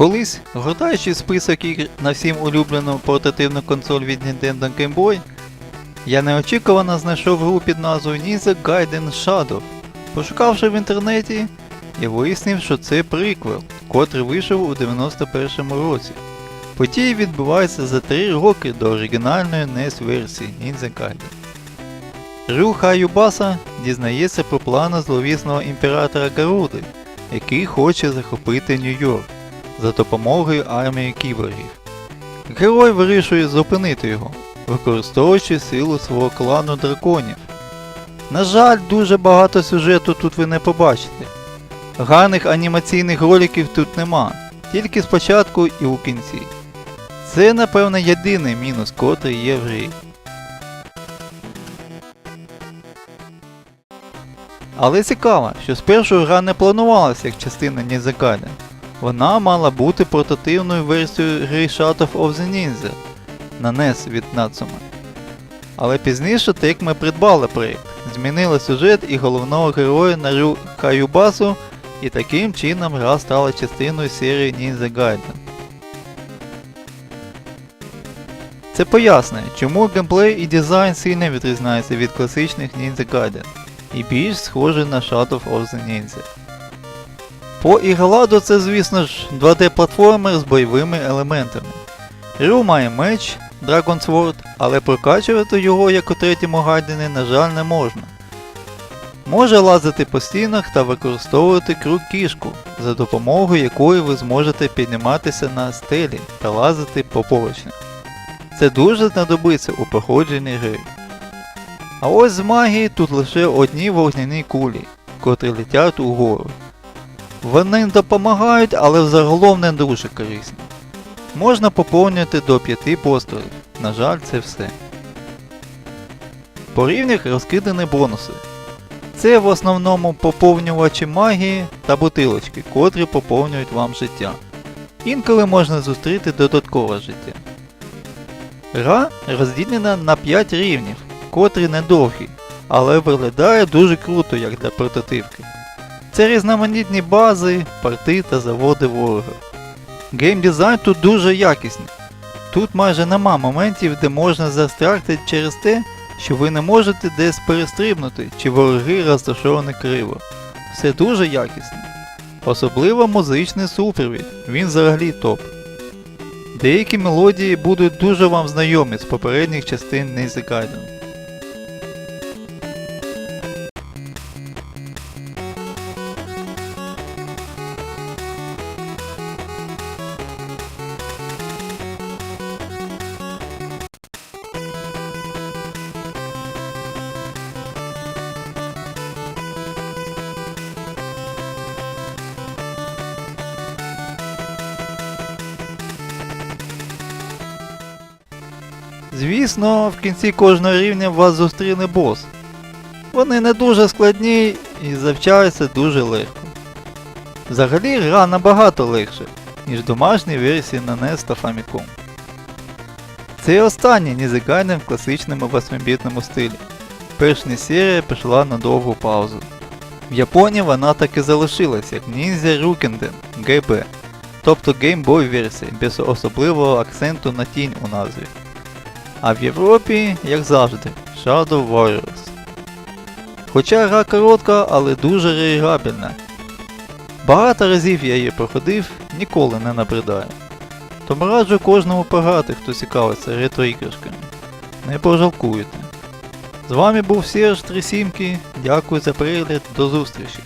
Колись, гортаючи список ігр на всім улюблену портативну консоль від Nintendo Game Boy, я неочікувано знайшов гру під назвою Ninja Gaiden Shadow. Пошукавши в інтернеті і вияснив, що це приквел, котрий вийшов у 91-му році. Події відбуваються за 3 роки до оригінальної NES версії Ninja Gaiden. Рю Хаюбаса дізнається про плани зловісного імператора Гаруди, який хоче захопити Нью-Йорк за допомогою армії кіборгів. Герой вирішує зупинити його, використовуючи силу свого клану драконів. На жаль, дуже багато сюжету тут ви не побачите. Гарних анімаційних роликів тут нема, тільки спочатку і у кінці. Це, напевно, єдиний мінус, котрий є в грі. Але цікаво, що спершу гра не планувалася як частина Gaiden. Вона мала бути портативною версією гри Shadow of the Ninja на NES від Natsume. Але пізніше Tecmo придбали проєкт, змінили сюжет і головного героя Нарю Каюбасу, і таким чином гра стала частиною серії Ninja Gaiden. Це пояснює, чому геймплей і дизайн сильно відрізняються від класичних Ninja Gaiden і більш схожий на Shadow of the Ninja. По Ігладу це, звісно ж, 2D-платформер з бойовими елементами. Рю має меч Dragon Sword, але прокачувати його, як у третьому гайдені, на жаль, не можна. Може лазити по стінах та використовувати крюк кішку, за допомогою якої ви зможете підніматися на стелі та лазити по поручнях. Це дуже знадобиться у проходженні гри. А ось з магії тут лише одні вогняні кулі, котрі летять угору. Вони допомагають, але взагалом не дуже корисні. Можна поповнювати до 5 пострілів. На жаль, це все. По рівнях розкидані бонуси. Це в основному поповнювачі магії та бутилочки, котрі поповнюють вам життя. Інколи можна зустріти додаткове життя. Гра розділена на 5 рівнів, котрі недовгі, але виглядає дуже круто як для портативки. Це різноманітні бази, порти та заводи ворога. Геймдизайн тут дуже якісний. Тут майже нема моментів, де можна застрягти через те, що ви не можете десь перестрибнути, чи вороги розташовані криво. Все дуже якісно. Особливо музичний супровід, він взагалі топ. Деякі мелодії будуть дуже вам знайомі з попередніх частин Ninja Звісно, в кінці кожного рівня вас зустріне бос. Вони не дуже складні і завчаються дуже легко. Взагалі гра набагато легше, ніж домашні версії на NES та Famicom. Це останній Ninja Gaiden в класичному 8-бітному стилі. Першня серія пішла на довгу паузу. В Японії вона так і залишилась як Ninja Rukenden GB, тобто Game Boy версія без особливого акценту на тінь у назві. А в Європі, як завжди, Shadow Warriors. Хоча гра коротка, але дуже реіграбельна. Багато разів я її проходив, ніколи не набридаю. Тому раджу кожному пограти, хто цікавиться ретро-іграшками. Не пожалкуєте. З вами був Серж Трисімки, дякую за перегляд, до зустрічі!